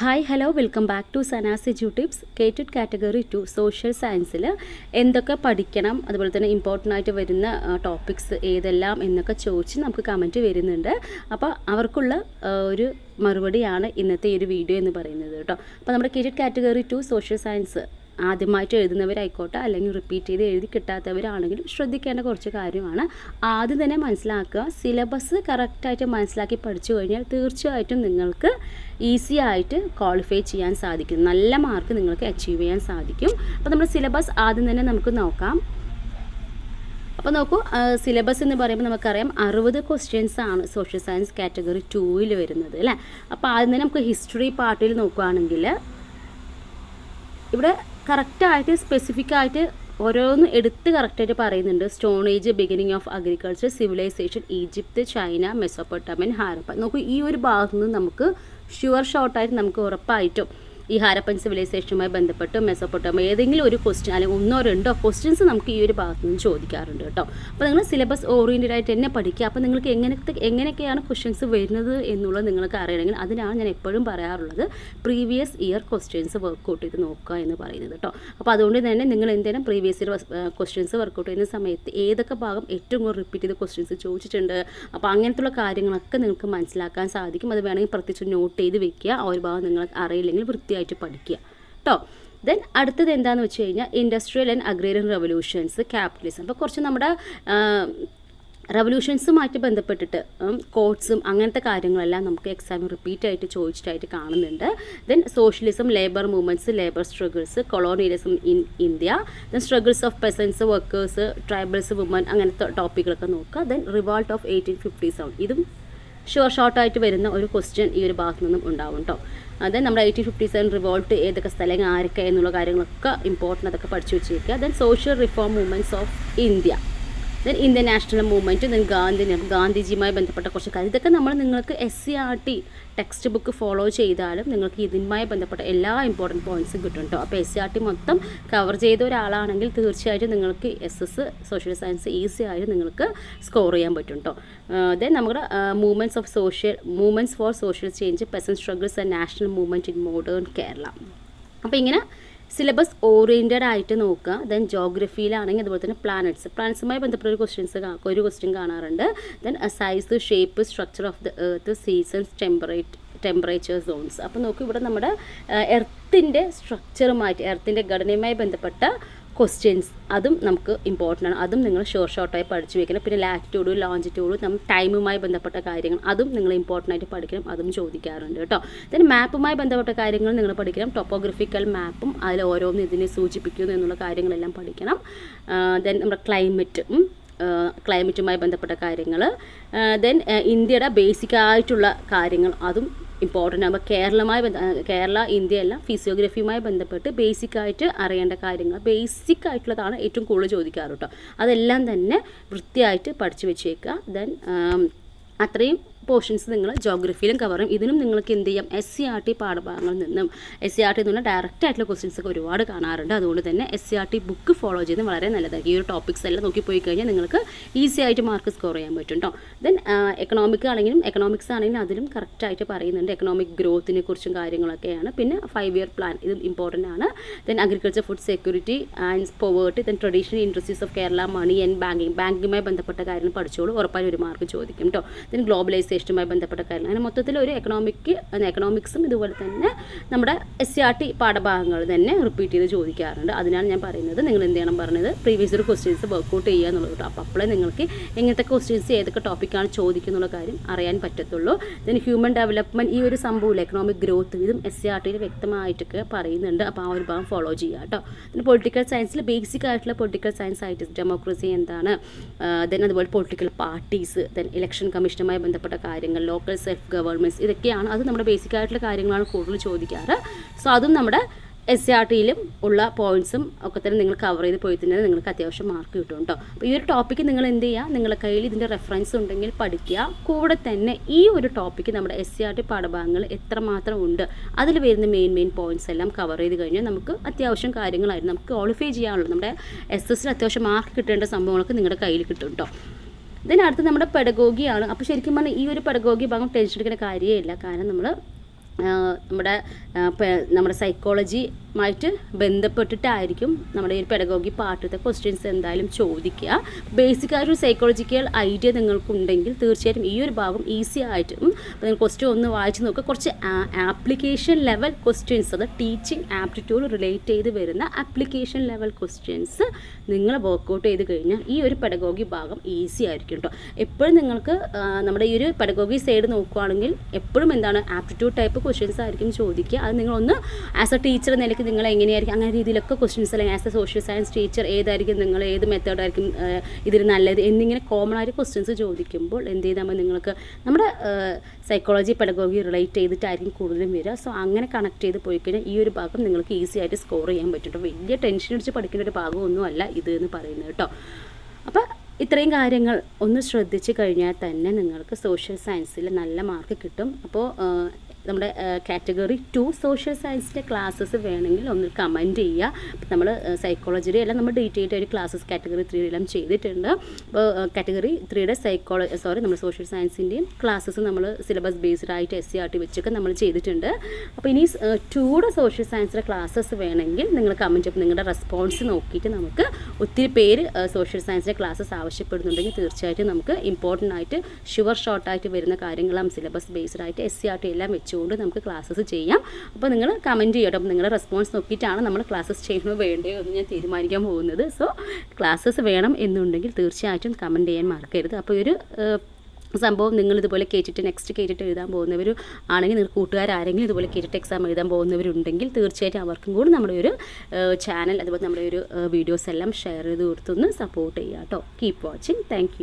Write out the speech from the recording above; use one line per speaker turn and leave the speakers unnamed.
Hi hello welcome back to Sana's edu tips KTET category two social സയൻസിൽ എന്തൊക്കെ പഠിക്കണം? അതുപോലെ തന്നെ ഇമ്പോർട്ടന്റ് ആയിട്ട് വരുന്ന ടോപ്പിക്സ് ഏതെല്ലാം എന്നൊക്കെ ചോദിച്ച് നമുക്ക് കമന്റ് വരുന്നുണ്ട്. അപ്പോൾ അവർക്കുള്ള ഒരു മറുപടിയാണ് ഇന്നത്തെ ഈ ഒരു വീഡിയോ എന്ന് പറയുന്നത് കേട്ടോ. അപ്പോൾ നമ്മുടെ KTET category two social science ആദ്യമായിട്ട് എഴുതുന്നവരായിക്കോട്ടെ അല്ലെങ്കിൽ റിപ്പീറ്റ് ചെയ്ത് എഴുതി കിട്ടാത്തവരാണെങ്കിലും ശ്രദ്ധിക്കേണ്ട കുറച്ച് കാര്യമാണ്. ആദ്യം തന്നെ മനസ്സിലാക്കുക സിലബസ് കറക്റ്റായിട്ട് മനസ്സിലാക്കി പഠിച്ചു കഴിഞ്ഞാൽ തീർച്ചയായിട്ടും നിങ്ങൾക്ക് ഈസി ആയിട്ട് ക്വാളിഫൈ ചെയ്യാൻ സാധിക്കും. നല്ല മാർക്ക് നിങ്ങൾക്ക് അച്ചീവ് ചെയ്യാൻ സാധിക്കും. അപ്പോൾ നമ്മുടെ സിലബസ് ആദ്യം തന്നെ നമുക്ക് നോക്കാം. അപ്പോൾ നോക്കൂ സിലബസ് എന്ന് പറയുമ്പോൾ നമുക്കറിയാം അറുപത് ക്വസ്റ്റ്യൻസ് ആണ് സോഷ്യൽ സയൻസ് കാറ്റഗറി ടൂവിൽ വരുന്നത് അല്ലേ? അപ്പോൾ ആദ്യം തന്നെ നമുക്ക് ഹിസ്റ്ററി പാർട്ടിൽ നോക്കുകയാണെങ്കിൽ ഇവിടെ കറക്റ്റായിട്ട് സ്പെസിഫിക് ആയിട്ട് ഓരോന്ന് എടുത്ത് കറക്റ്റായിട്ട് പറയുന്നുണ്ട്. Stone age beginning of agriculture civilisation Egypt China Mesopotamian Harappa നോക്കൂ ഈ ഒരു ഭാഗത്ത് നിന്ന് നമുക്ക് ഷുവർ ഷോർട്ടായിട്ട് നമുക്ക് ഉറപ്പായിട്ടും ഈ ഹാരപ്പൻ സിവിലൈസേഷനുമായി ബന്ധപ്പെട്ട് മെസ്സോപ്പൊട്ടാമ ഏതെങ്കിലും ഒരു ക്വസ്റ്റ്യൻ അല്ലെങ്കിൽ ഒന്നോ രണ്ടോ ക്വസ്റ്റ്യൻസ് നമുക്ക് ഈ ഒരു ഭാഗത്ത് നിന്ന് ചോദിക്കാറുണ്ട് കേട്ടോ. അപ്പോൾ നിങ്ങൾ സിലബസ് ഓറിയന്റഡ് ആയിട്ട് തന്നെ പഠിക്കുക. അപ്പോൾ നിങ്ങൾക്ക് എങ്ങനത്തെ എങ്ങനെയൊക്കെയാണ് ക്വസ്റ്റ്യൻസ് വരുന്നത് എന്നുള്ളത് നിങ്ങൾക്ക് അറിയണമെങ്കിൽ അതിനാണ് ഞാൻ എപ്പോഴും പറയാറുള്ളത് പ്രീവിയസ് ഇയർ ക്വസ്റ്റ്യൻസ് വർക്കൗട്ട് ചെയ്ത് നോക്കുക എന്ന് പറയുന്നത് കേട്ടോ. അപ്പോൾ അതുകൊണ്ട് തന്നെ നിങ്ങൾ എന്തെങ്കിലും പ്രീവിയസ് ഇയർ ക്വസ്റ്റ്യൻസ് വർക്കൗട്ട് ചെയ്യുന്ന സമയത്ത് ഏതൊക്കെ ഭാഗം ഏറ്റവും കൂടുതൽ റിപ്പീറ്റ് ചെയ്ത് ക്വസ്റ്റ്യൻസ് ചോദിച്ചിട്ടുണ്ട്. അപ്പോൾ അങ്ങനത്തുള്ള കാര്യങ്ങളൊക്കെ നിങ്ങൾക്ക് മനസ്സിലാക്കാൻ സാധിക്കും. അത് വേണമെങ്കിൽ പ്രത്യേകിച്ച് നോട്ട് ചെയ്ത് വെക്കുക. ആ ഒരു ഭാഗം നിങ്ങൾക്ക് അറിയില്ലെങ്കിൽ വൃത്തിയായിട്ട് പഠിക്കുക. കേട്ടോ ദെൻ അടുത്തത് എന്താണെന്ന് വെച്ച് കഴിഞ്ഞാൽ industrial and agrarian revolutions capitalism അപ്പോൾ കുറച്ച് നമ്മുടെ റവല്യൂഷൻസുമായിട്ട് ബന്ധപ്പെട്ടിട്ട് കോഡ്സും അങ്ങനത്തെ കാര്യങ്ങളെല്ലാം നമുക്ക് എക്സാം റിപ്പീറ്റ് ആയിട്ട് ചോദിച്ചിട്ടായിട്ട് കാണുന്നുണ്ട്. Then socialism labour movements labour struggles colonialism in India then struggles of peasants workers tribals women അങ്ങനത്തെ ടോപ്പിക്കുകളൊക്കെ നോക്കുക. Then revolt of eighteen fifty seven ഇതും ഷുവർ ഷോർട്ടായിട്ട് വരുന്ന ഒരു ക്വസ്റ്റ്യൻ ഈ ഒരു ഭാഗത്തു നിന്നും ഉണ്ടാവും കേട്ടോ അത് നമ്മുടെ എയ്റ്റീൻ ഫിഫ്റ്റി സെവൻ റിവോൾട്ട് ഏതൊക്കെ സ്ഥലങ്ങൾ ആരൊക്കെ എന്നുള്ള കാര്യങ്ങളൊക്കെ ഇമ്പോർട്ടന്റ് അതൊക്കെ പഠിച്ചു വെച്ചിരിക്കുക. Then social reform movements of India then Indian national movement then Gandhi ഗാന്ധിജിയുമായി ബന്ധപ്പെട്ട കുറച്ച് കാര്യം ഇതൊക്കെ നമ്മൾ നിങ്ങൾക്ക് S C R T text book follow ചെയ്താലും നിങ്ങൾക്ക് ഇതുമായി ബന്ധപ്പെട്ട എല്ലാ ഇമ്പോർട്ടന്റ് പോയിന്റ്സും കിട്ടും കേട്ടോ അപ്പോൾ എസ് സി ആർ ടി മൊത്തം കവർ ചെയ്ത ഒരാളാണെങ്കിൽ തീർച്ചയായിട്ടും നിങ്ങൾക്ക് S S social science easy ആയിട്ട് നിങ്ങൾക്ക് സ്കോർ ചെയ്യാൻ പറ്റും കേട്ടോ ദെൻ നമ്മുടെ movements of social movements for social change peasant struggles and national movement in modern Kerala അപ്പോൾ ഇങ്ങനെ സിലബസ് ഓറിയന്റഡ് ആയിട്ട് നോക്കുക. ദെൻ ജോഗ്രഫിയിലാണെങ്കിൽ അതുപോലെ തന്നെ പ്ലാനറ്റ്സ് പ്ലാനറ്റ്സുമായി ബന്ധപ്പെട്ട ഒരു ക്വസ്റ്റ്യൻസ് ഒരു ക്വസ്റ്റ്യൻ കാണാറുണ്ട്. Then size shape structure of the earth seasons temperate temperature zones അപ്പോൾ നോക്കൂ ഇവിടെ നമ്മുടെ എർത്തിന്റെ സ്ട്രക്ചറുമായിട്ട് എർത്തിന്റെ ഘടനയുമായി ബന്ധപ്പെട്ട ക്വസ്റ്റ്യൻസ് അതും നമുക്ക് ഇമ്പോർട്ടന്റ് ആണ്. അതും നിങ്ങൾ ഷോർട്ട് ഷോർട്ടായി പഠിച്ചു വെക്കണം. പിന്നെ ലാറ്റിറ്റ്യൂഡും ലോഞ്ചിറ്റ്യൂഡും നമ്മൾ ടൈമുമായി ബന്ധപ്പെട്ട കാര്യങ്ങൾ അതും നിങ്ങൾ ഇമ്പോർട്ടന്റ് ആയിട്ട് പഠിക്കണം. അതും ചോദിക്കാറുണ്ട് കേട്ടോ. ദെൻ മാപ്പുമായി ബന്ധപ്പെട്ട കാര്യങ്ങൾ നിങ്ങൾ പഠിക്കണം. ടോപ്പോഗ്രഫിക്കൽ മാപ്പും അതിൽ ഓരോന്നും ഇതിനെ സൂചിപ്പിക്കുന്നു എന്നുള്ള കാര്യങ്ങളെല്ലാം പഠിക്കണം. ദെൻ നമ്മുടെ ക്ലൈമറ്റ് ക്ലൈമറ്റുമായി ബന്ധപ്പെട്ട കാര്യങ്ങൾ ദെൻ ഇന്ത്യയുടെ ബേസിക് ആയിട്ടുള്ള കാര്യങ്ങൾ അതും ഇമ്പോർട്ടന്റ് ആകുമ്പോൾ കേരളമായി കേരള ഇന്ത്യ എല്ലാം ഫിസിയോഗ്രഫിയുമായി ബന്ധപ്പെട്ട് ബേസിക് ആയിട്ട് അറിയേണ്ട കാര്യങ്ങൾ ബേസിക് ആയിട്ടുള്ളതാണ് ഏറ്റവും കൂടുതൽ ചോദിക്കാറ് കേട്ടോ അതെല്ലാം തന്നെ വൃത്തിയായിട്ട് പഠിച്ചു വെച്ചേക്കുക ദെൻ അത്രയും പോർഷൻസ് നിങ്ങൾ ജോഗ്രഫിയിലും കവർ ചെയ്യും. ഇതിനും നിങ്ങൾക്ക് എന്ത് ചെയ്യാം? എസ് സി ആർ ടി പാഠഭാഗങ്ങളിൽ നിന്നും എസ് സി ആർ ടി എന്നുള്ള ഡയറക്റ്റ് ആയിട്ടുള്ള ക്വസ്റ്റ്യൻസ് ഒക്കെ ഒരുപാട് കാണാറുണ്ട്. അതുകൊണ്ട് തന്നെ S C R T book follow ചെയ്യുന്നത് വളരെ നല്ലതായിരിക്കും. ഈ ഒരു ടോപ്പിക്സ് എല്ലാം നോക്കി പോയി കഴിഞ്ഞാൽ നിങ്ങൾക്ക് ഈസി ആയിട്ട് മാർക്ക് സ്കോർ ചെയ്യാൻ പറ്റും കേട്ടോ ദെൻ എക്കണോമിക് ആണെങ്കിലും എക്കണോമിക്സ് ആണെങ്കിലും അതിലും കറക്റ്റായിട്ട് പറയുന്നുണ്ട്. എക്കണോമിക് ഗ്രോത്തിനെ കുറിച്ചും കാര്യങ്ങളൊക്കെയാണ്. പിന്നെ ഫൈവ് ഇയർ പ്ലാൻ ഇത് ഇമ്പോർട്ടന്റ് ആണ്. Then agriculture food security and poverty then traditional industries of Kerala money and banking ബാങ്കിങ്ങുമായി ബന്ധപ്പെട്ട കാര്യങ്ങൾ പഠിച്ചോളൂ. ഉറപ്പായും ഒരു മാർക്ക് ചോദിക്കും കേട്ടോ ദെൻ ഗ്ലോബലൈസേഷനുമായി ബന്ധപ്പെട്ട കാര്യങ്ങൾ. അങ്ങനെ മൊത്തത്തിൽ ഒരു എക്കണോമിക് എക്കണോമിക്സും ഇതുപോലെ തന്നെ നമ്മുടെ എസ് സി ആർ ടി പാഠഭാഗങ്ങൾ തന്നെ റിപ്പീറ്റ് ചെയ്ത് ചോദിക്കാറുണ്ട്. അതിനാണ് ഞാൻ പറയുന്നത്. നിങ്ങൾ എന്ത് ചെയ്യണം പറഞ്ഞത്? പ്രീവിയസ് ഒരു ക്വസ്റ്റ്യൻസ് വർക്കൗട്ട് ചെയ്യുക എന്നുള്ളത് കേട്ടോ. അപ്പോൾ അപ്പോഴേ നിങ്ങൾക്ക് എങ്ങനത്തെ ക്വസ്റ്റ്യൻസ് ഏതൊക്കെ ടോപ്പിക്കാണ് ചോദിക്കുന്നുള്ള കാര്യം അറിയാൻ പറ്റത്തുള്ളൂ. ദെൻ ഹ്യൂമൻ ഡെവലപ്മെന്റ് ഈ ഒരു സംഭവമില്ല. എക്കണോമിക് ഗ്രോത്ത് ഇതും എസ് സി ആർ ടിയിൽ വ്യക്തമായിട്ടൊക്കെ പറയുന്നുണ്ട്. അപ്പോൾ ആ ഒരു ഭാഗം ഫോളോ ചെയ്യുക കേട്ടോ. പിന്നെ പൊളിറ്റിക്കൽ സയൻസിൽ ബേസിക് ആയിട്ടുള്ള പൊളിറ്റിക്കൽ സയൻസ് ആയിട്ട് ഡെമോക്രസി എന്താണ്? ദെൻ അതുപോലെ പൊളിറ്റിക്കൽ പാർട്ടീസ് ദെൻ ഇലക്ഷൻ കമ്മീഷനുമായി ബന്ധപ്പെട്ട കാര്യങ്ങൾ ലോക്കൽ സെൽഫ് ഗവൺമെന്റ്സ് ഇതൊക്കെയാണ്. അത് നമ്മുടെ ബേസിക് ആയിട്ടുള്ള കാര്യങ്ങളാണ് കൂടുതൽ ചോദിക്കാറ്. സോ അതും നമ്മുടെ എസ് സി ആർ ടിയിലും ഉള്ള പോയിന്റ്സും ഒക്കെ തന്നെ നിങ്ങൾ കവർ ചെയ്ത് പോയി തന്നെ നിങ്ങൾക്ക് അത്യാവശ്യം മാർക്ക് കിട്ടും കേട്ടോ അപ്പോൾ ഈ ഒരു ടോപ്പിക്ക് നിങ്ങൾ എന്ത് ചെയ്യുക നിങ്ങളുടെ കയ്യിൽ ഇതിന്റെ റെഫറൻസ് ഉണ്ടെങ്കിൽ പഠിക്കുക. കൂടെ തന്നെ ഈ ഒരു ടോപ്പിക്ക് നമ്മുടെ എസ് സി ആർ ടി പാഠഭാഗങ്ങൾ എത്രമാത്രം ഉണ്ട് അതിൽ വരുന്ന മെയിൻ മെയിൻ പോയിന്റ്സ് എല്ലാം കവർ ചെയ്ത് കഴിഞ്ഞാൽ നമുക്ക് അത്യാവശ്യം കാര്യങ്ങളായിരുന്നു നമുക്ക് ക്വാളിഫൈ ചെയ്യാനുള്ളൂ. നമ്മുടെ എസ് എസിൽ അത്യാവശ്യം മാർക്ക് കിട്ടേണ്ട സംഭവങ്ങളൊക്കെ നിങ്ങളുടെ കയ്യിൽ കിട്ടും കേട്ടോ ഇതിനടുത്ത് നമ്മുടെ പെടഗോഗിയാണ്. അപ്പോൾ ശരിക്കും പറഞ്ഞാൽ ഈ ഒരു പെടഗോഗി ഭാഗം ടെൻഷൻ എടുക്കേണ്ട കാര്യമില്ല കാരണം നമ്മൾ നമ്മുടെ നമ്മുടെ ആ, സൈക്കോളജിയുമായിട്ട് ബന്ധപ്പെട്ടിട്ടായിരിക്കും നമ്മുടെ ഈ പെഡഗോഗി പാട്ടത്തെ ക്വസ്റ്റ്യൻസ് എന്തായാലും ചോദിക്കുക. ബേസിക് ആയിട്ടൊരു സൈക്കോളജിക്കൽ ഐഡിയ നിങ്ങൾക്കുണ്ടെങ്കിൽ തീർച്ചയായിട്ടും ഈ ഒരു ഭാഗം ഈസി ആയിട്ടും നിങ്ങൾ ക്വസ്റ്റ്യൻ ഒന്ന് വായിച്ച് നോക്കുക. കുറച്ച് ആപ്ലിക്കേഷൻ ലെവൽ ക്വസ്റ്റ്യൻസ് അത് ടീച്ചിങ് ആപ്റ്റിറ്റ്യൂഡ് റിലേറ്റ് ചെയ്ത് വരുന്ന ആപ്ലിക്കേഷൻ ലെവൽ ക്വസ്റ്റ്യൻസ് നിങ്ങൾ വർക്കൗട്ട് ചെയ്ത് കഴിഞ്ഞാൽ ഈ ഒരു പെഡഗോഗി ഭാഗം ഈസി ആയിരിക്കും കേട്ടോ എപ്പോഴും നിങ്ങൾക്ക് നമ്മുടെ ഈ ഒരു പെഡഗോഗി സൈഡ് നോക്കുകയാണെങ്കിൽ എപ്പോഴും എന്താണ് ആപ്റ്റിറ്റ്യൂഡ് ടൈപ്പ് ക്വസ്റ്റ്യൻസ് ആയിരിക്കും ചോദിക്കുക. അത് നിങ്ങളൊന്ന് ആസ് എ ടീച്ചർ നിലയ്ക്ക് നിങ്ങൾ എങ്ങനെയായിരിക്കും അങ്ങനെ രീതിയിലൊക്കെ ക്വസ്റ്റ്യൻസ് അല്ലെങ്കിൽ as a social science teacher ഏതായിരിക്കും നിങ്ങൾ? ഏത് മെത്തേഡായിരിക്കും ഇതിൽ നല്ലത്? എന്നിങ്ങനെ കോമൺ ആയിട്ട് ക്വസ്റ്റ്യൻസ് ചോദിക്കുമ്പോൾ എന്ത് ചെയ്താൽ നിങ്ങൾക്ക് നമ്മുടെ സൈക്കോളജി പെഡഗോഗി റിലേറ്റ് ചെയ്തിട്ടായിരിക്കും കൂടുതലും വരിക. സോ അങ്ങനെ കണക്ട് ചെയ്ത് പോയി കഴിഞ്ഞാൽ ഈ ഒരു ഭാഗം നിങ്ങൾക്ക് ഈസി ആയിട്ട് സ്കോർ ചെയ്യാൻ പറ്റും വലിയ ടെൻഷൻ അടിച്ച് പഠിക്കേണ്ട ഒരു ഭാഗമൊന്നുമല്ല ഇത് എന്ന് പറയുന്നത് കേട്ടോ അപ്പോൾ ഇത്രയും കാര്യങ്ങൾ ഒന്ന് ശ്രദ്ധിച്ചു കഴിഞ്ഞാൽ തന്നെ നിങ്ങൾക്ക് സോഷ്യൽ സയൻസിൽ നല്ല മാർക്ക് കിട്ടും. അപ്പോൾ നമ്മുടെ കാറ്റഗറി ടു സോഷ്യൽ സയൻസിന്റെ ക്ലാസ്സസ് വേണമെങ്കിൽ ഒന്ന് കമന്റ് ചെയ്യുക. നമ്മൾ സൈക്കോളജിയുടെ എല്ലാം നമ്മൾ ഡീറ്റെയിൽ ഒരു ക്ലാസ്സസ് കാറ്റഗറി ത്രീയിലെല്ലാം ചെയ്തിട്ടുണ്ട്. അപ്പോൾ കാറ്റഗറി ത്രീയുടെ സൈക്കോളജി സോറി നമ്മൾ സോഷ്യൽ സയൻസിന്റെയും ക്ലാസ്സസ് നമ്മൾ സിലബസ് ബേസ്ഡ് ആയിട്ട് എസ് സി ആർ ടി വെച്ചൊക്കെ നമ്മൾ ചെയ്തിട്ടുണ്ട്. അപ്പോൾ ഇനി ടൂടെ സോഷ്യൽ സയൻസിലെ ക്ലാസ്സസ് വേണമെങ്കിൽ നിങ്ങൾ കമന്റ് നിങ്ങളുടെ റെസ്പോൺസ് നോക്കിയിട്ട് നമുക്ക് ഒത്തിരി പേര് സോഷ്യൽ സയൻസിലെ ക്ലാസ്സസ് ആവശ്യപ്പെടുന്നുണ്ടെങ്കിൽ തീർച്ചയായിട്ടും നമുക്ക് ഇമ്പോർട്ടന്റ് ആയിട്ട് ഷുവർ ഷോർട്ടായിട്ട് വരുന്ന കാര്യങ്ങളും സിലബസ് ബേസ്ഡ് ആയിട്ട് എസ് സി ആർ ടി എല്ലാം വെച്ചുകൊണ്ട് നമുക്ക് ക്ലാസ്സസ് ചെയ്യാം. അപ്പോൾ നിങ്ങൾ കമന്റ് ചെയ്യട്ടോ അപ്പോൾ നിങ്ങളുടെ റെസ്പോൺസ് നോക്കിയിട്ടാണ് നമ്മൾ ക്ലാസ്സസ് ചെയ്യണോ വേണ്ടയോ എന്ന് ഞാൻ തീരുമാനിക്കാൻ പോകുന്നത്. സോ ക്ലാസ്സസ് വേണം എന്നുണ്ടെങ്കിൽ തീർച്ചയായിട്ടും കമന്റ് ചെയ്യാൻ മറക്കരുത്. അപ്പോൾ ഒരു സംഭവം നിങ്ങൾ ഇതുപോലെ കേട്ടിട്ട് നെക്സ്റ്റ് കേട്ടിട്ട് എഴുതാൻ പോകുന്നവർ ആണെങ്കിൽ നിങ്ങൾ കൂട്ടുകാരാരെങ്കിലും ഇതുപോലെ കേട്ടിട്ട് എക്സാം എഴുതാൻ പോകുന്നവരുണ്ടെങ്കിൽ തീർച്ചയായിട്ടും അവർക്കും കൂടി നമ്മുടെ ഒരു ചാനൽ അതുപോലെ നമ്മുടെ ഒരു വീഡിയോസ് എല്ലാം ഷെയർ ചെയ്ത് കൊടുത്തൊന്ന് സപ്പോർട്ട് ചെയ്യുക കേട്ടോ. Keep watching thank